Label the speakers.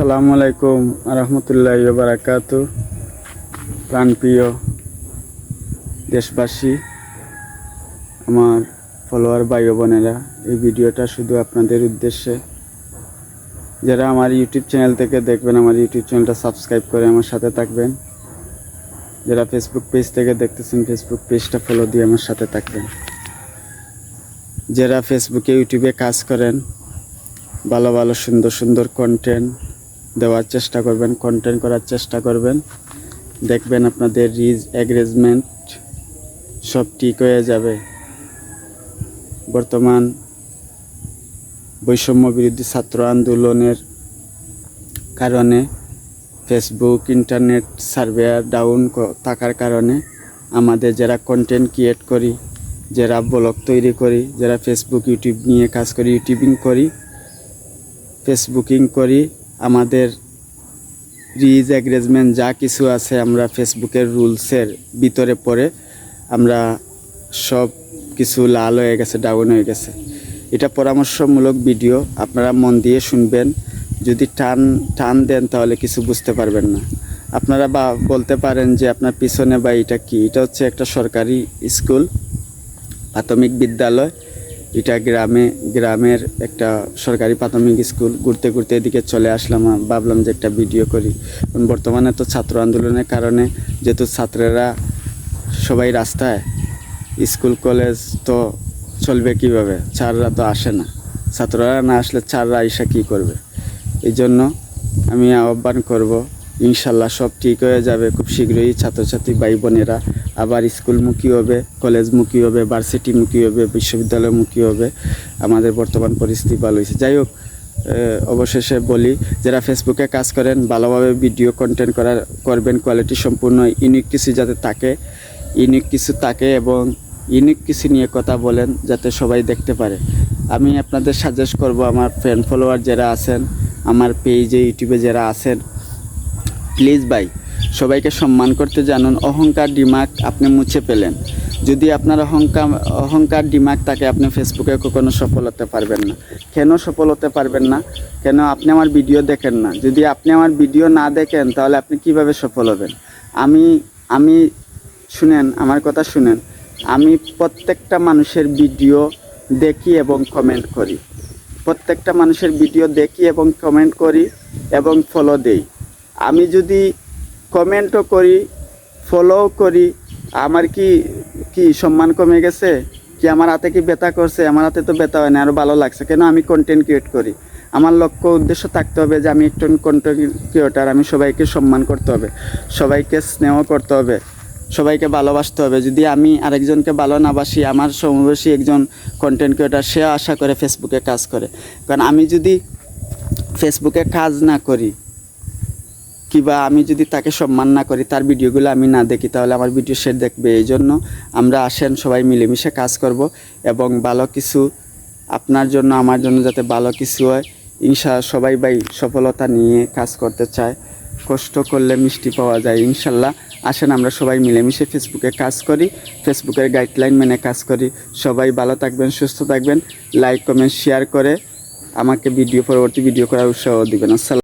Speaker 1: আসসালামু আলাইকুম রহমতুল্লাহ বারাকাতু প্রাণপ্রিয় দেশবাসী, আমার ফলোয়ার ভাই বোনেরা, এই ভিডিওটা শুধু আপনাদের উদ্দেশ্যে। যারা আমার ইউটিউব চ্যানেল থেকে দেখবেন, আমার ইউটিউব চ্যানেলটা সাবস্ক্রাইব করে আমার সাথে থাকবেন। যারা ফেসবুক পেজ থেকে দেখতেছেন ফেসবুক পেজটা ফলো দিয়ে আমার সাথে থাকবেন। যারা ফেসবুকে ইউটিউবে কাজ করেন, ভালো ভালো সুন্দর সুন্দর কন্টেন্ট দেওয়ার চেষ্টা করবেন কন্টেন্ট করার চেষ্টা করবেন। দেখবেন আপনাদের রিজ অ্যাগ্রেজমেন্ট সব ঠিক হয়ে যাবে। বর্তমান বৈষম্য বিরোধী ছাত্র আন্দোলনের কারণে ফেসবুক ইন্টারনেট সার্ভেয়ার ডাউন থাকার কারণে আমাদের যারা কন্টেন্ট ক্রিয়েট করি, যারা ব্লগ তৈরি করি, যারা ফেসবুক ইউটিউব নিয়ে কাজ করি ইউটিউবিং করি ফেসবুকিং করি আমাদের রিজ অ্যাগ্রেজমেন্ট যা কিছু আছে আমরা ফেসবুকের রুলসের ভিতরে পড়ে আমরা সব কিছু লাল হয়ে গেছে ডাউন হয়ে গেছে। এটা পরামর্শমূলক ভিডিও আপনারা মন দিয়ে শুনবেন। যদি টান টান দেন তাহলে কিছু বুঝতে পারবেন না। আপনারা বা বলতে পারেন যে আপনার পিছনে বা এটা কি? এটা হচ্ছে একটা সরকারি স্কুল, প্রাথমিক বিদ্যালয়। এটা গ্রামে, গ্রামের একটা সরকারি প্রাথমিক স্কুল। ঘুরতে ঘুরতে এদিকে চলে আসলাম ভাবলাম যে একটা ভিডিও করি। বর্তমানে তো ছাত্র আন্দোলনের কারণে যেহেতু ছাত্রেরা সবাই রাস্তায়, স্কুল, কলেজ তো চলবে কীভাবে? ছাড়রা তো আসে না। ছাত্ররা না আসলে ছাড়রা এসে কী করবে? এই জন্য আমি আহ্বান করব, ইনশাল্লাহ সব ঠিক হয়ে যাবে। খুব শীঘ্রই ছাত্রছাত্রী ভাই বোনেরা আবার স্কুলমুখী হবে, কলেজমুখী হবে, ভার্সিটিমুখী হবে, বিশ্ববিদ্যালয়মুখী হবে। আমাদের বর্তমান পরিস্থিতি ভালো হয়েছে। যাই হোক অবশেষে বলি, যারা ফেসবুকে কাজ করেন, ভালোভাবে ভিডিও কন্টেন্ট করার, করবেন কোয়ালিটি সম্পূর্ণ ইউনিক কিছু যাতে থাকে ইউনিক কিছু থাকে এবং ইউনিক কিছু নিয়ে কথা বলেন, যাতে সবাই দেখতে পারে। আমি আপনাদের সাজেস্ট করব, আমার ফ্রেন্ড ফলোয়ার যারা আছেন, আমার পেজে ইউটিউবে যারা আছেন প্লিজ ভাই সবাইকে সম্মান করতে জানুন। অহংকার ডিমাক আপনি মুছে পেলেন যদি আপনার অহংকার অহংকার ডিমাক থাকে আপনি ফেসবুকে কখনো সফল হতে পারবেন না। কেন সফল হতে পারবেন না? কেন আপনি আমার ভিডিও দেখেন না? যদি আপনি আমার ভিডিও না দেখেন, তাহলে আপনি কীভাবে সফল হবেন? আমি আমি শুনেন, আমার কথা শুনেন। আমি প্রত্যেকটা মানুষের ভিডিও দেখি এবং কমেন্ট করি। প্রত্যেকটা মানুষের ভিডিও দেখি এবং কমেন্ট করি এবং ফলো দেই। আমি যদি কমেন্টও করি ফলোও করি। আমার কি কি সম্মান কমে গেছে? কি আমার হাতে কি ব্যথা করছে? আমার হাতে তো ব্যথা হয় না আরও ভালো লাগছে। কেন আমি কন্টেন্ট ক্রিয়েট করি? আমার লক্ষ্য উদ্দেশ্য থাকতে হবে যে আমি একজন কন্টেন্ট ক্রিয়েটার আমি সবাইকে সম্মান করতে হবে, সবাইকে স্নেহ করতে হবে, সবাইকে ভালোবাসতে হবে। যদি আমি আরেকজনকে ভালো না বাসি, আমার সমবয়সী একজন কন্টেন্ট ক্রিয়েটার সে আশা করে ফেসবুকে কাজ করে। কারণ আমি যদি ফেসবুকে কাজ না করি কিবা আমি যদি তাকে সম্মান না করি, তার ভিডিওগুলো আমি না দেখি, তাহলে আমার ভিডিও সে দেখবে। এই জন্য আমরা আসেন সবাই মিলেমিশে কাজ করব এবং ভালো কিছু আপনার জন্য, আমার জন্য যাতে ভালো কিছু হয়, ইনশা, সবাই ভাই সফলতা নিয়ে কাজ করতে চায়। কষ্ট করলে মিষ্টি পাওয়া যায়, ইনশাল্লাহ। আসেন আমরা সবাই মিলেমিশে ফেসবুকে কাজ করি ফেসবুকের গাইডলাইন মেনে কাজ করি। সবাই ভালো থাকবেন, সুস্থ থাকবেন। লাইক কমেন্ট শেয়ার করে আমাকে ভিডিও পরবর্তী ভিডিও করার উৎসাহ দিবেন। আসসালাম